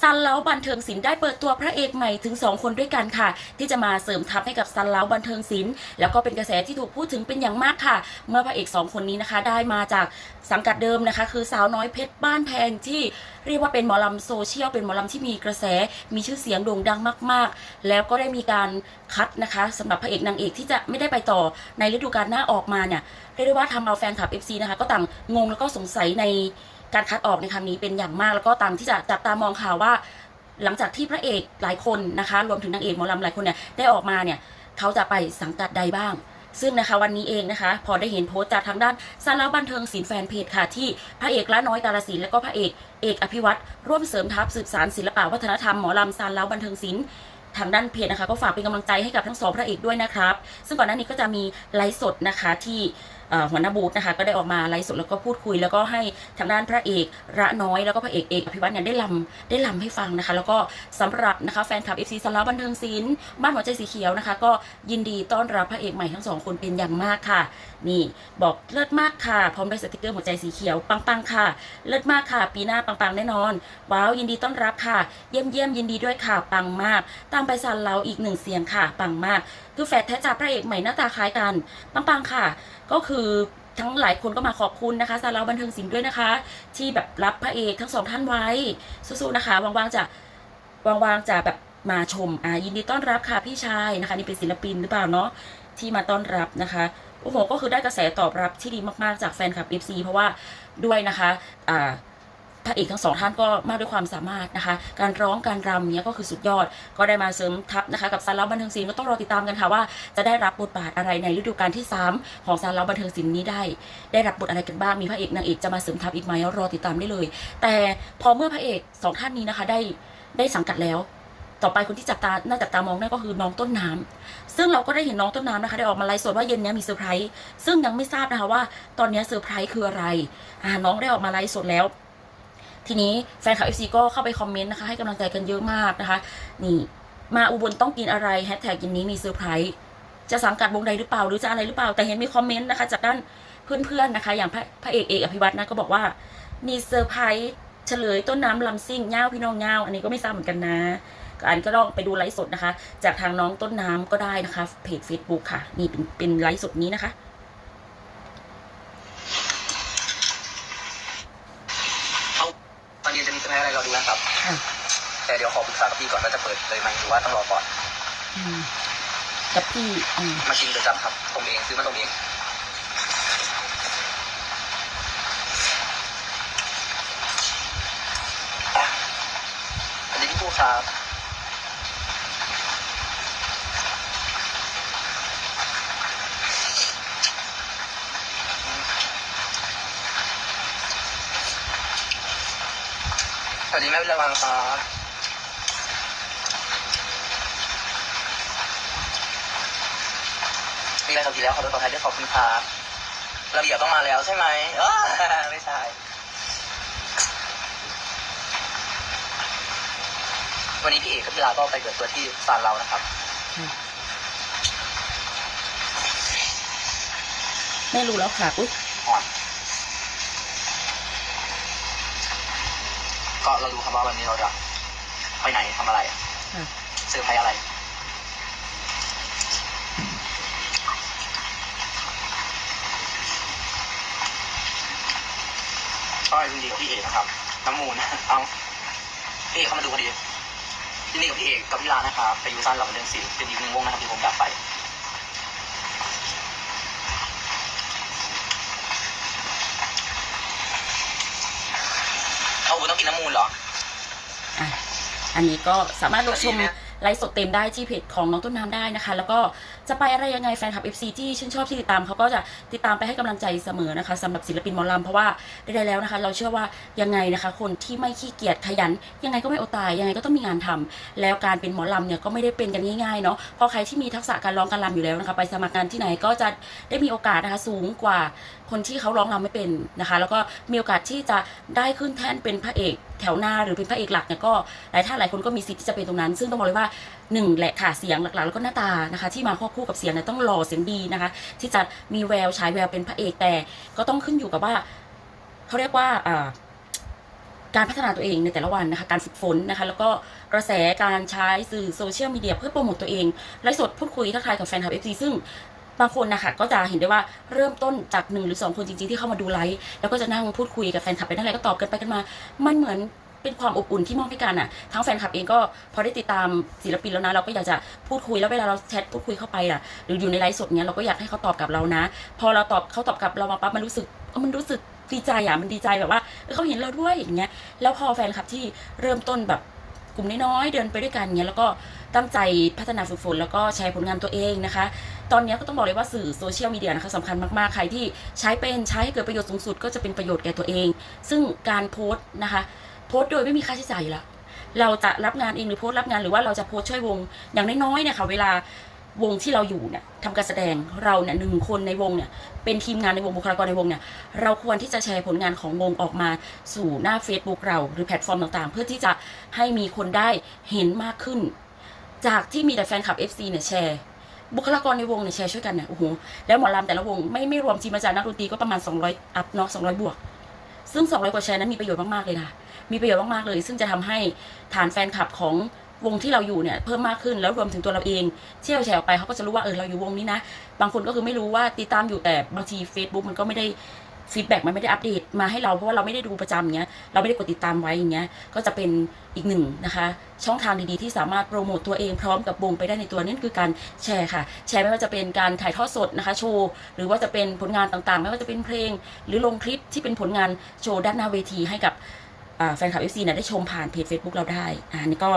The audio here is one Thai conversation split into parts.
ซันเล้าบันเทิงศิลป์ได้เปิดตัวพระเอกใหม่ถึง 2 คนด้วยกันค่ะ ที่จะมาเสริมทัพให้กับซันเล้าบันเทิงศิลป์แล้วก็เป็นกระแสที่ถูกพูดถึงเป็นอย่างมากค่ะ เมื่อพระเอก 2 คนนี้นะคะ ได้มาจากสังกัดเดิมนะคะ คือสาวน้อยเพชรบ้านแพงที่เรียกว่าเป็นหมอลำโซเชียลเป็นหมอลำที่มีกระแสมีชื่อเสียงโด่งดังมาก ๆ แล้วก็ได้มีการคัดนะคะสำหรับพระเอกนางเอกที่จะไม่ได้ไปต่อในฤดูกาลหน้าออกมาเนี่ยเรียกได้ว่าทำเอาแฟนคลับ FC นะคะก็ต่างงงแล้วก็สงสัยใน การคัดออกในครั้งนี้เป็นอย่างมาก แล้วก็ตามที่จะจับตามองข่าวว่า หลังจากที่พระเอกหลายคนนะคะ รวมถึงนางเอกหมอลำหลายคนเนี่ยได้ออกมาเนี่ยเขาจะไปสังกัดใดบ้างซึ่งนะคะวันนี้เองนะคะ พอได้เห็นโพสต์จากทางด้านซาลาบันเทิงศิลป์แฟนเพจค่ะ ที่พระเอกละน้อยตาลศิลป์และก็พระเอกเอกอภิวัตรร่วมเสริมทัพสืบสารศิลปะวัฒนธรรมหมอลำซาลาบันเทิงศิลป์ทางด้านเพจนะคะ ก็ฝากเป็นกำลังใจให้กับทั้งสองพระเอกด้วยนะครับ ซึ่งก่อนหน้านี้ก็จะมีไลฟ์สดนะคะที่ หัวหน้าบูธนะคะ ก็ได้ออกมาไลฟ์สดแล้วก็พูดคุย แล้วก็ให้ทางด้านพระเอกระน้อยแล้วก็พระเอกเอกอภิวัตเนี่ยได้ลำได้ลำให้ฟังนะคะ แล้วก็สำหรับนะคะแฟนคลับ FC สาราบันเทิงศิลป์บ้านหัวใจสีเขียวนะคะ ก็ยินดีต้อนรับพระเอกใหม่ทั้งสองคนเป็นอย่างมากค่ะ นี่บอกเลิศมากค่ะ พร้อมด้วยสติกเกอร์หัวใจสีเขียวปังๆค่ะ เลิศมากค่ะ ปีหน้าปังๆแน่นอนว้าวยินดีต้อนรับค่ะ เยี่ยมเยี่ยมยินดีด้วยค่ะปังมาก ตามไปซันเราอีกหนึ่งเสียงค่ะปังมาก คือแฟดแท้จากพระเอกใหม่หน้าตาคล้ายกันปังๆค่ะ ก็คือทั้งหลายคนก็มาขอบคุณนะคะซาลาบันเทิงศิลป์ด้วยนะคะ ที่แบบรับพระเอกทั้งสองท่านไว้สู้ๆนะคะวางๆจะวางๆจะแบบมาชมอ่ายินดีต้อนรับค่ะพี่ชายนะคะ นี่เป็นศิลปินหรือเปล่าเนาะที่มาต้อนรับนะคะโอ้โหก็คือได้กระแสตอบรับที่ดีมากๆจากแฟนคลับ FC เพราะว่าด้วยนะคะอ่า พระเอกทั้งสองท่านก็มากด้วยความสามารถนะคะ การร้องการรำเนี้ยก็คือสุดยอด ก็ได้มาเสริมทัพนะคะ กับซาลาบันเทิงศิลป์ก็ต้องรอติดตามกันค่ะว่าจะได้รับบทบาทอะไรในฤดูกาลที่ 3 ของซาลาบันเทิงศิลป์นี้ได้ ได้รับบทอะไรกันบ้างมีพระเอกนางเอกจะมาเสริมทัพอีกไหมรอติดตามได้เลย แต่พอเมื่อพระเอกสองท่านนี้นะคะได้ได้สังกัดแล้วต่อไปคนที่จับตา น่าจับตามองนั่นก็คือน้องต้นน้ำซึ่งเราก็ได้เห็นน้องต้นน้ำนะคะ ได้ออกมาไลฟ์สดว่าเย็นนี้มีเซอร์ไพรส์ ซึ่งยังไม่ทราบนะคะว่า ตอนนี้เซอร์ไพรส์คืออะไร อ่า น้องได้ออกมาไลฟ์สดแล้ว ทีนี้แฟนคลับ FC ก็เข้าไปคอมเมนต์นะคะ ให้กำลังใจกันเยอะมากนะคะ นี่ มาอุบลต้องกินอะไรแฮชแท็กยินนี้มีเซอร์ไพรส์จะสังกัดวงใดหรือเปล่าหรือจะอะไรหรือเปล่า แต่เห็นมีคอมเมนต์นะคะ จากด้านเพื่อนๆนะคะ อย่างพระพระเอกเอกอภิวัตนะก็บอกว่า มีเซอร์ไพรส์เฉลยต้นน้ำลำซิ่งเง่าพี่น้องเง่าอันนี้ก็ไม่ทราบเหมือนกันนะอันก็ลองไปดูไลฟ์สดนะคะ จากทางน้องต้นน้ำก็ได้นะคะเพจ Facebook ค่ะ นี่เป็นเป็นไลฟ์สดนี้นะคะ เอาตอนเย็นจะมีเซอร์ไพรส์อะไรเราดูนะครับ ค่ะ แต่เดี๋ยวขอปรึกษากับพี่ก่อนว่าจะ เปิดเลยไหมหรือว่าต้องรอก่อนอืมกับพี่อืมมาชิมเดือจับครับผมเองซื้อมาตรงเองอะอันนี้พี่ผู้ครับสวัสดีแม่วิลาวังครับ มีอะไรกับพี่แล้วขอโทษขออภัยด้วยขอบคุณครับระเบียบต้องมาแล้วใช่ไหมอ้าไม่ใช่ วันนี้พี่เอกกับพี่ลาก็ไปเกิดตัวที่ซานเรานะครับไม่รู้แล้วค่ะอุ๊ยอ่อนก็เราดูครับว่าวันนี้เราจะไปไหนทำอะไรค่ะเซอร์ไพรส์อะไร ก็ยินดีกับพี่เอกนะครับ น้ำมูลเอาพี่เอกเข้ามาดูพอดียินดีกับพี่เอกกับพี่ลานะครับไปอยูซันหลับเดือนสิบเป็นอีกหนึ่งวงนะครับที่ผมอยากไปเอาคุณต้องกินน้ำมูลเหรออะอันนี้ก็สามารถรับชมไลฟ์สดเต็มได้ที่เพจของน้องต้นน้ำได้นะคะ แล้วก็ จะไปอะไรยังไงแฟนคลับ FC ที่ชื่นชอบที่ติดตามเขาก็จะติดตามไปให้กำลังใจเสมอนะคะสำหรับศิลปินหมอลำเพราะว่าได้แล้วนะคะ เราเชื่อว่ายังไงนะคะ คนที่ไม่ขี้เกียจขยัน ยังไงก็ไม่อดตาย ยังไงก็ต้องมีงานทำแล้วการเป็นหมอลำเนี่ยก็ไม่ได้เป็นกันง่ายๆเนาะเพราะใครที่มีทักษะการร้องการรำอยู่แล้วนะคะ ไปสมัครงานที่ไหนก็จะได้มีโอกาสนะคะสูงกว่า คนที่เขาร้องรำไม่เป็นนะคะ แล้วก็มีโอกาสที่จะได้ขึ้นแท่นเป็นพระเอกแถวหน้าหรือเป็นพระเอกหลักเนี่ยก็หลายท่านหลายคนก็มีสิทธิ์ที่จะเป็นตรงนั้น ซึ่งต้องบอกเลยว่าหนึ่งแหละค่ะเสียงหลักๆแล้วก็หน้าตานะคะ ที่มาควบคู่กับเสียงเนี่ยต้องหล่อเสียงดีนะคะ ที่จะมีแววฉายแววเป็นพระเอกแต่ก็ต้องขึ้นอยู่กับว่าเขาเรียกว่าอ่าการพัฒนาตัวเองในแต่ละวันนะคะ การฝึกฝนนะคะ แล้วก็กระแสการใช้สื่อโซเชียลมีเดียเพื่อโปรโมตตัวเองไลฟ์สดพูดคุยทักทายกับแฟนคลับเอฟซีซึ่ง บางคนนะคะก็จะเห็นได้ว่าเริ่มต้นจากหนึ่งหรือสองคนจริงๆที่เข้ามาดูไลฟ์แล้วก็จะนั่งพูดคุยกับแฟนคลับไปนั่นแหละก็ตอบกันไปกันมา มันเหมือนเป็นความอบอุ่นที่มอบให้กันอะทั้งแฟนคลับเองก็พอได้ติดตามศิลปินแล้วนะเราก็อยากจะพูดคุยแล้วเวลาเราแชทพูดคุยเข้าไปอะ หรืออยู่ในไลฟ์สดเนี้ยเราก็อยากให้เขาตอบกลับเรานะ พอเราตอบเขาตอบกลับเรามาปั๊บมันรู้สึกมันรู้สึกดีใจอะมันดีใจแบบว่าเขาเห็นเราด้วยอย่างเงี้ยแล้วพอแฟนคลับที่เริ่มต้นแบบ กลุ่มน้อยๆเดินไปด้วยกันเงี้ยแล้วก็ตั้งใจพัฒนาฝึกฝนแล้วก็แชร์ผลงานตัวเองนะคะ ตอนนี้ก็ต้องบอกเลยว่าสื่อโซเชียลมีเดียนะคะสำคัญมากๆ ใครที่ใช้เป็นใช้ให้เกิดประโยชน์สูงสุด ก็จะเป็นประโยชน์แก่ตัวเอง ซึ่งการโพสต์นะคะโพสต์โดยไม่มีค่าใช้จ่ายอยู่แล้วเราจะรับงานเองหรือโพสต์รับงานหรือว่าเราจะโพสต์ช่วยวง อย่างน้อยๆเนี่ยค่ะเวลา วงที่เราอยู่เนี่ยทำการแสดงเราเนี่ยหนึ่งคนในวงเนี่ย เป็นทีมงานในวงบุคลากรในวงเนี่ย เราควรที่จะแชร์ผลงานของวงออกมาสู่หน้า Facebook เราหรือแพลตฟอร์มต่างๆ เพื่อที่จะให้มีคนได้เห็นมากขึ้น จากที่มีแต่แฟนคลับ FC เนี่ยแชร์บุคลากรในวงเนี่ยแชร์ช่วยกันเนี่ยโอ้โหแล้วหมอลำแต่ละวงไม่ไม่รวมทีมอาจารย์นักดนตรีก็ประมาณ 200 อัพเนาะ200 บวก ซึ่ง 200 กว่าแชร์นั้นมีประโยชน์มากๆเลยนะมีประโยชน์มากๆเลย ซึ่งจะทำให้ฐานแฟนคลับของ วงที่เราอยู่เนี่ยเพิ่มมากขึ้นแล้วรวมถึงตัวเราเองที่เราแชร์ออกไปเขาก็จะรู้ว่าเออเราอยู่วงนี้นะ บางคนก็คือไม่รู้ว่าติดตามอยู่แต่บางที Facebook มันก็ไม่ได้ฟีดแบ็กมันไม่ได้อัปเดตมาให้เราเพราะว่าเราไม่ได้ดูประจำเงี้ยเราไม่ได้กดติดตามไว้อย่างเงี้ยก็จะเป็นอีกหนึ่งนะคะ ช่องทางดีๆที่สามารถโปรโมตตัวเองพร้อมกับวงไปได้ในตัวนั่นคือการแชร์ค่ะ แชร์ไม่ว่าจะเป็นการถ่ายทอดสดนะคะโชว์หรือว่าจะเป็นผลงานต่างๆ ไม่ว่าจะเป็นเพลง หรือลงคลิปที่เป็นผลงานโชว์ด้านหน้าเวทีให้กับ แฟนคลับเอฟซีเนี่ยได้ชมผ่านเพจ Facebook เราได้อ่านี่ก็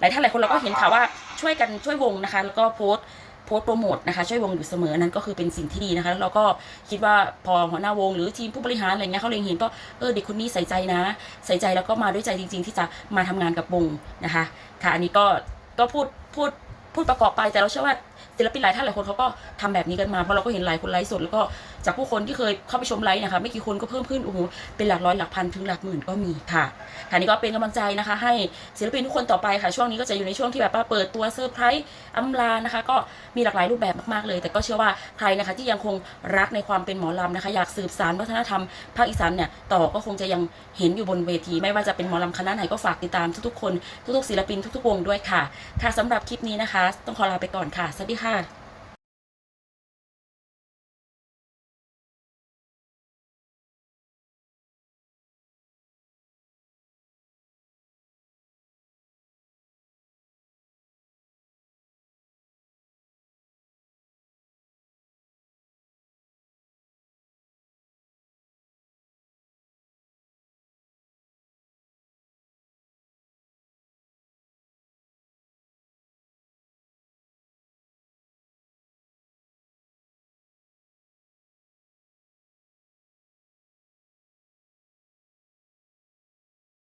หลายท่านหลายคนเราก็เห็นค่ะว่าช่วยกันช่วยวงนะคะ แล้วก็โพสต์โพสต์โปรโมทนะคะช่วยวงอยู่เสมอนั้นก็คือเป็นสิ่งที่ดีนะคะแล้วเราก็คิดว่าพอหัวหน้าวง หรือทีมผู้บริหารอะไรเงี้ยเขาเล็งเห็นก็เออเด็กคนนี้ใส่ใจนะ ใส่ใจแล้วก็มาด้วยใจจริง ๆ ที่จะมาทำงานกับวงนะคะ ค่ะอันนี้ก็ก็พูดพูดพูดประกอบไปแต่เราเชื่อว่า ศิลปินหลายท่านหลายคนเขาก็ทำแบบนี้กันมาเพราะเราก็เห็นหลายคนไลฟ์สดแล้วก็จากผู้คนที่เคยเข้าไปชมไลฟ์นะคะไม่กี่คนก็เพิ่มขึ้นโอ้โหเป็นหลักร้อยหลักพันถึงหลักหมื่นก็มีค่ะค่ะนี่ก็เป็นกำลังใจนะคะ ให้ศิลปินทุกคนต่อไปค่ะช่วงนี้ก็จะอยู่ในช่วงที่แบบว่าเปิดตัวเซอร์ไพรส์อำลานะคะ ก็มีหลากหลายรูปแบบมากๆเลย แต่ก็เชื่อว่าใครนะคะที่ยังคงรักในความเป็นหมอลำนะคะอยากสืบสานวัฒนธรรมภาคอีสานเนี่ยต่อก็คงจะยังเห็นอยู่บนเวที ไม่ว่าจะเป็นหมอลำคณะไหนก็ฝากติดตามทุกๆคนทุกๆศิลปินทุกๆวงด้วยค่ะ ค่ะสำหรับคลิปนี้นะคะ ต้องขอลาไปก่อนค่ะสดีค่ะ